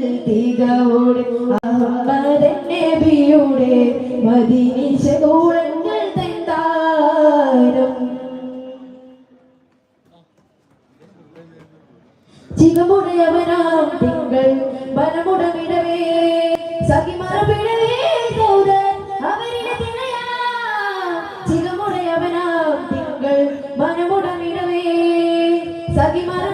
തികവോടെ അഹമ്മദൻ നബിയുടെ മദീനിച്ച കൂടങ്ങൾ തന്താരം. ചികമുടയവനാം തിങ്കൾ വനമുടമിടവേ സഖിമറപ്പിടവേ സൗദൻ അവരിലെ തിണയാ ചികമുടയവനാം തിങ്കൾ വനമുടമിടവേ സഖിമറപ്പിടവേ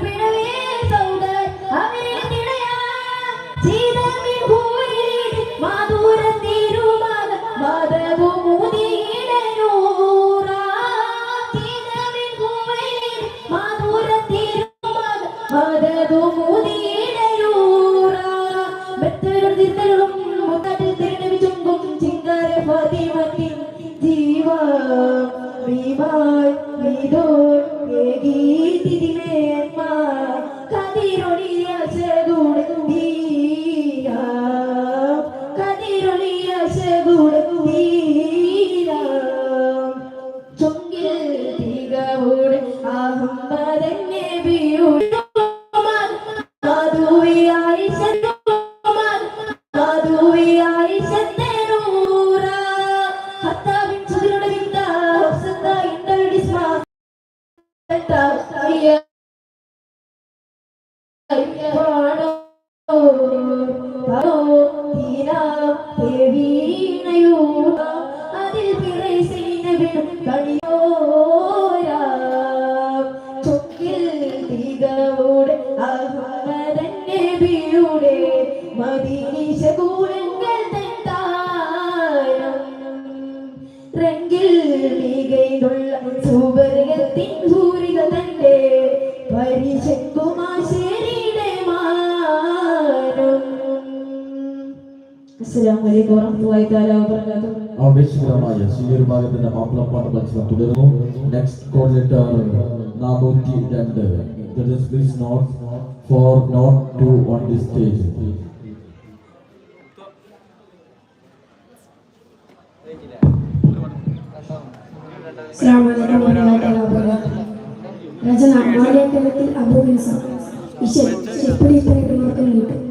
മികൈതുള്ള സുവർഗത്തിൻ സൂരിക തന്റെ പരിശക്കുമാശേരിയുടെ മാനം അസ്സലാമു അലൈക്കും വറഹ്മത്തുള്ളാഹി തആല വബറകാതുഹു. ആവേശകരമായ സീനിയർ ഭാഗത്തിന്റെ മാപ്പിളപ്പാട്ട് മത്സരം തുടരുന്നു. നെക്സ്റ്റ് കോർഡിനേറ്റർ നാനൂറ്റി രണ്ട് judges note for note to on the stage വറഹ്മത്തുള്ളാഹി വബറകാതുഹു രചന മാലിയക്കരത്തിൽ അബൂ നിസ ഇശൽ ചെപ്പടി പറയുന്നവർക്ക് നീട്ടും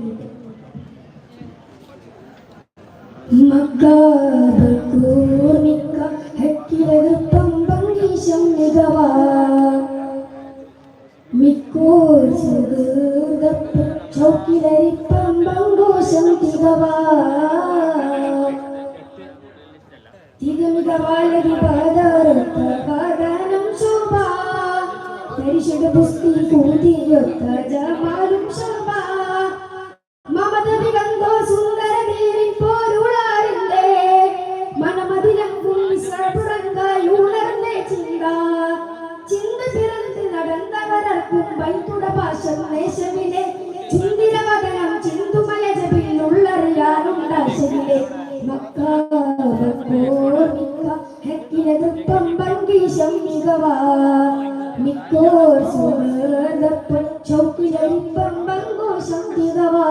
മക്കാബൂർമിക്ക ഹക്കിലകപ്പം പങ്കീശം മികവാ മിക്കോർ സുഗതപ്പ് ചൗക്കിലരിപ്പം പങ്കോശം തികവാ പുസ്തി കൂതിയൊത്ത ജമാലും ശോഭ മമത വിഗന്ധോ സുന്ദര ദേവി പോരുളാറിന്റെ മനമതിലങ്കും സപുറങ്കായുണർന്നേ ചിന്ത ചിന്ത പിറന്ന് നടന്നവരർക്കും വൈത്തുട ഭാഷം ദേശമിലെ ചിന്തിര വകനം ചിന്തുമലജപിൽ ഉള്ളറിയാനുണ്ടാശമിലെ ഹക്കിലതുപ്പം പങ്കീശം മികവാ. മിക്കോർ സുവർഗപ്പൻ ചൗക്കിലരിപ്പം പങ്കോശം തികവാ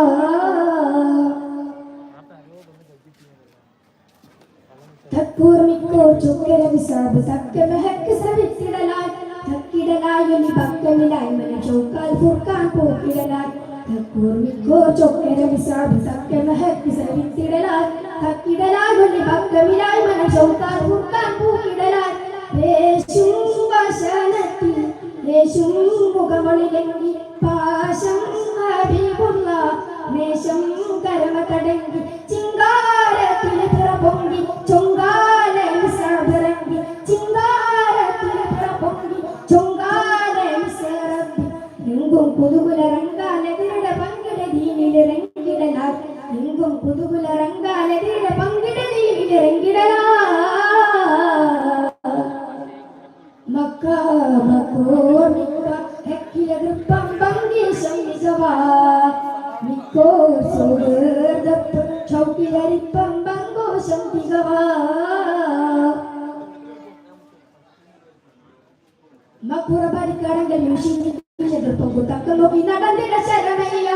തക്കൂർ മിക്കോർ ചുക്കര വിസാബ് തക്ക മെഹക്ക് ശ്രവിച്ചിടലായി തക്കിടലായി ഇനി പക്കമിലായി മന ചൗക്കാൽ ഫുർക്കാൻ പോക്കിടലായി തക്കൂർ മിക്കോർ ചുക്കര വിസാബ് തക്ക മെഹക്ക് ശ്രവിച്ചിടലായി തക്കിടലായി ഇനി പക്കമിലായി മന ചൗക്കാൽ ഫുർക്കാൻ പോക്കിടലായി യേശും വശനത്തിൽ യേശും മുഖമൊളിലെങ്കി പാശം ഹബീബുള്ള മേശം കരമ കടങ്കി മിക്കോ സുഹൃദപ്പ് ചൗക്കിലരിപ്പം പങ്കോശം തികവാ കുത്തക്ക നോക്കി നടന്നിട ശരമയ്യ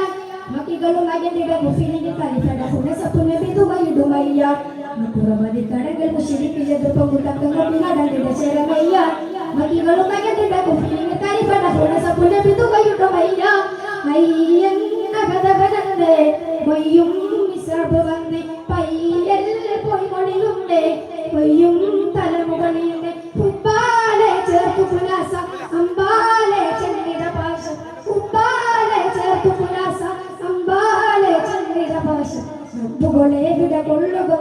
മക്കികളും അയന്നിട മുഫിലിന്റെ കലിഫട ഹുനസപ്പുന വിതുമയിടുമയ്യ മക്കുറപരിക്കടങ്കൽ മുഷിരിപ്പിലെ ഗൃപ്പം കുത്തക്ക നോക്കി നടന്നിട ശരമയ്യ മക്കികളും അയന്നിട മുഫിലിന്റെ കലിഫട ഹുനസപ്പുന വിതുമയിടുമയ്യ അയ്യന്ന കഥകടന്റെ കൊയ്യും മിശ്രബ് വന്ന് പയ്യൽ പോയി മൊഴിയുണ്ട് കൊയ്യും തലമുകളിൽ ചേർത്തു പുലാസ അമ്പാലെ ചന്ദ്രിത ഉപ്പാലെ ചേർത്തു പുലാസ അമ്പാലെ ചന്ദ്രിത പാശ. റബ്ബുകളെ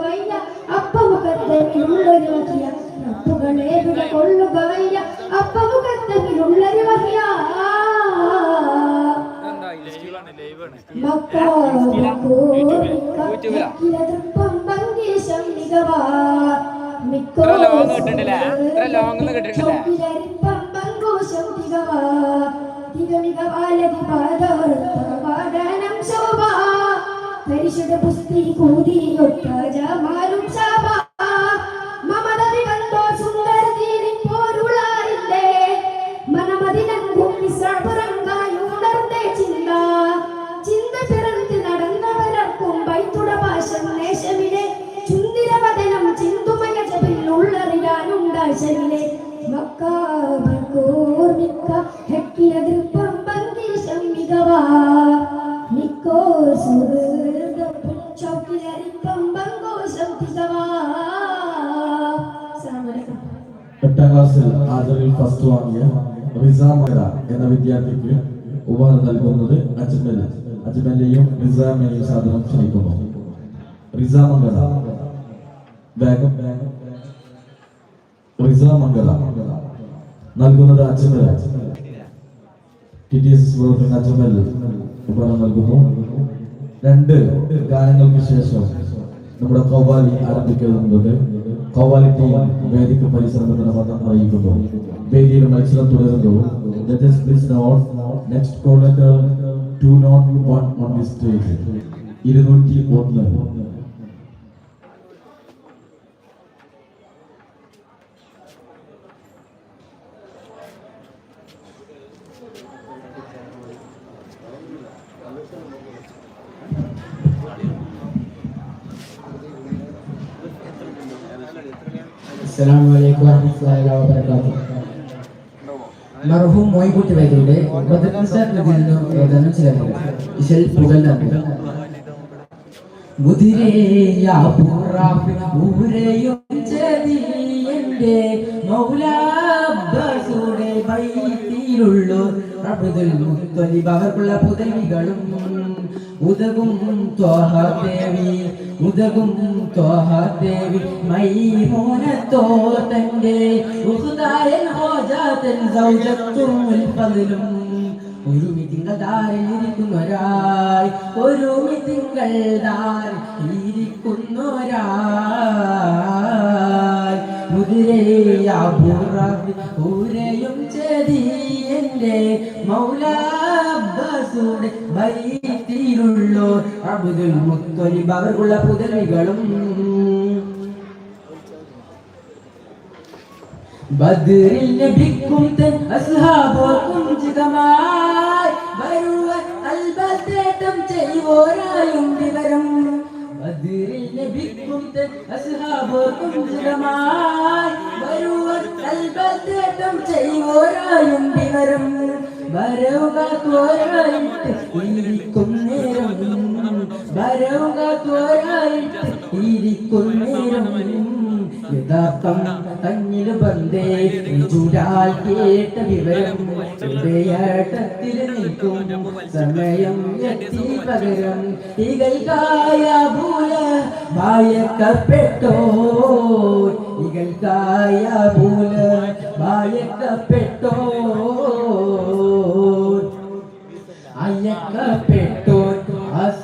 വയ്യ അപ്പമുഖത്തമിലുള്ളൊരു വഹിയ റബ്ബുകളെ വിട കൊള്ളുക വയ്യ അപ്പമുഖത്തമിലുള്ളൊരു വഹിയ ഇത്ര long കിട്ടണില്ല. പുസ്തി കൂതിയൊട്ട ജപിലുള്ളറിയാനുണ്ടാശമിലെ മക്കാബർക്കോർമിക്ക ഹെക്കിന ദൃപ്പം പങ്കീശം ശമ്മികവാ. നിക്കോ സുഹൃതം ചൗക്കിലരിപ്പം ബങ്കോശം തികവാ. അസ്സലാമു അലൈക്കും. എട്ടാം ക്ലാസ്സിൽ ആദറിൽ ഫസ്റ്റ് വാങ്ങിയ റിസ മഹര എന്ന വിദ്യാർത്ഥിക്ക് ഉപഹാരം നൽകുന്നത് അജ്മൽ അജ്മലിനെയും റിസാമിനെയും സാധനം ക്ഷണിക്കുന്നു. റിസ മംഗള വേഗം. റിസ മംഗള നൽകുന്നത് Ajmal T T S Ajmal ഉപഹാരം നൽകുന്നു. രണ്ട് ഗാനങ്ങൾക്ക് ശേഷം നമ്മുടെ കവാലി ആരംഭിക്കുന്നുണ്ട് കവാലി ടീം വേദിക്ക് പരിശ്രമത്തിന് വന്ന് അറിയിക്കുന്നു. വേദിയിൽ മത്സരം തുടരുന്നു. Next call to note on the stage ഇരുന്നൂറ്റി ഒന്ന്. അസ്സലാമു അലൈക്കും വറഹ്മത്തുള്ളാഹി വബറകാതുഹു. മർഹൂം ബദർനിസാറിൽ നിന്നും ഏതാനും ചില ഇശൽ അബ്ദുൽ മുത്തലിബ് അവർക്കുള്ള പുതലികളും ഉദകും തോഹദേവി ദേവി ഉദകും തോഹദേവി ദേവി മൈമൂനത്തോ തന്റെ ഉഹുദായൻ ഹോജാതൻ സൗജത്തും ഫضലും ഒരുമി തിങ്കൾ ദാരിലിരിക്കുന്നൊരായി ഒരുമി തിങ്കൾ ദാരിലിരിക്കുന്നൊരായി മുതിരേയാബുറാബി ഊരയും ചെതി എന്റെ മൗലാബ്ബസുടെ ബൈത്തിലുള്ളോ അബ്ദുൽ മുത്തലിബ് അവർക്കുള്ള പുതലികളും ബദറിൽ നബിക്കും തൻ അസ്ഹാബോക്കും ചിതമായി വരുവ അൽബത്തേട്ടം ചെയ്യുവോരായും വിവരം. ബദറിൽ നബിക്കും തൻ അസ്ഹാബോക്കും ചിതമായി വരുവ അൽബത്തേട്ടം ചെയ്യുവോരായും വിവരം. വരവുക തോരായിട്ട് ഇരിക്കും നേരം. വരവുക തോരായിട്ട് ഇരിക്കും നേരം. യഥാർത്ഥം തന്നിൽ ബന്ധേ ചൂടാൽ കേട്ട വിവരം ഹൃദയത്തിൽ നിൽക്കും. സമയം എത്തി പകരം ഇകൾക്കായ ഭൂല ഭയക്കപ്പെട്ടോ ഇകൾക്കായ ഭൂല ഭയക്കപ്പെട്ടോ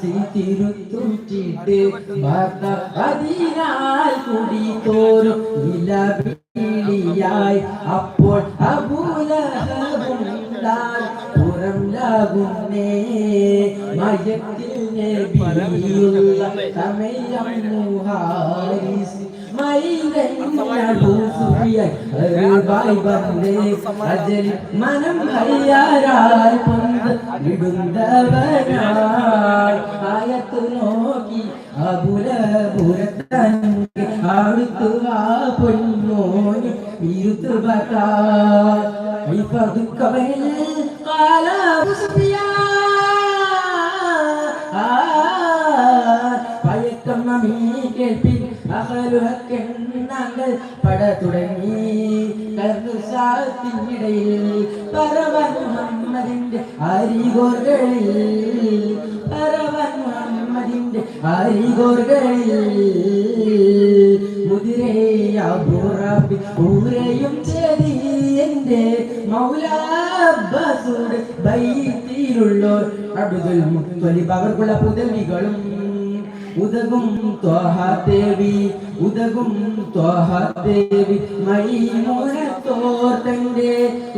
അസി തിരുത്തുറ്റിട്ട് ഭർത്ത അതിനാൽ കുടി തോറും ഇലവിളിയായി അപ്പോൾ അപൂലഹുണ്ടാൽ പുറം ലാകുന്നേ മയത്തിൽ നബിയുള്ള സമയം മുഹാരിസ് മനം ഹയ്യാരായി ഇടുന്നവനായി وبه തുടങ്ങി കർണസാത്തിനിടയിൽ പറവൻ മുഹമ്മദിന്റെ അരികോർകളിൽ പറവൻ മുഹമ്മദിന്റെ അരികോർകളിൽ മുതിരയാ പൂറയും ചേരി മൗലാബസൂട് ബൈത്തിയിലുള്ളോർ അബ്ദുൽ മുത്തലിബ് അവർക്കുള്ള പുതലികളും ഉദകും ത്വഹ ദേവി ഉദകും ത്വഹ ദേവി. മൈമൂനത്തോർ തന്റെ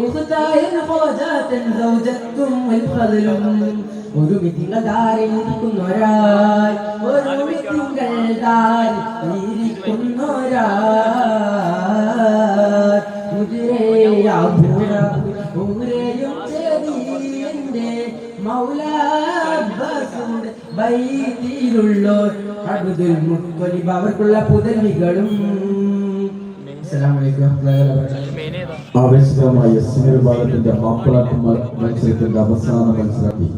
ഉഹുതായ മോജാതൻ സൗജത്തും വൽഫദലും. ഒരു വിധികൾ ധാരയിരിക്കുന്നൊരാൾ ഒരു വിധികൾ ധാരിയിരിക്കുന്നൊരാൾ ബൈത്തിയിലുള്ളോർ അബ്ദുൽ മുത്തലിബ് അവർക്കുള്ള പുതലികളും. അസ്സലാമു അലൈക്കും വറഹ്മത്തുള്ളാഹി വബറകാതുഹു. ആവേശകരമായ സിനിമ വിഭാഗത്തിന്റെ മാപ്പിളാട്ട് മ- മത്സരത്തിന്റെ അവസാന മത്സരാർത്ഥി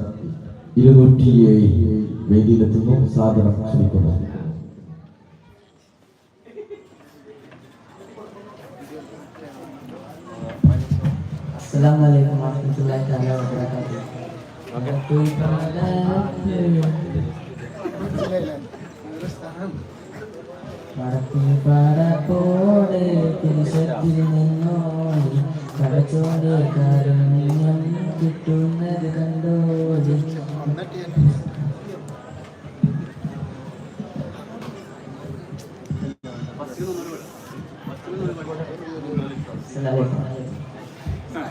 ഇരുന്നൂറ്റി ഏഴ് വേദിയിലെത്തുന്നു. സാധനം ക്ഷണിക്കുന്നു. അസ്സലാമു അലൈക്കും വറഹ്മത്തുള്ളാഹി തആല വബറകാതുഹു പറപ്പോട് തിരിശത്തിൽ നിന്നോടി കടച്ചോട് കാരുണ്യം കിട്ടുന്നത് കണ്ടോടി.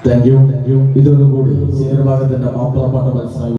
താങ്ക് യു താങ്ക് യു ഇതോടുകൂടി സീനിയർ വിഭാഗത്തിന്റെ മാപ്പിളപ്പാട്ട് മത്സരം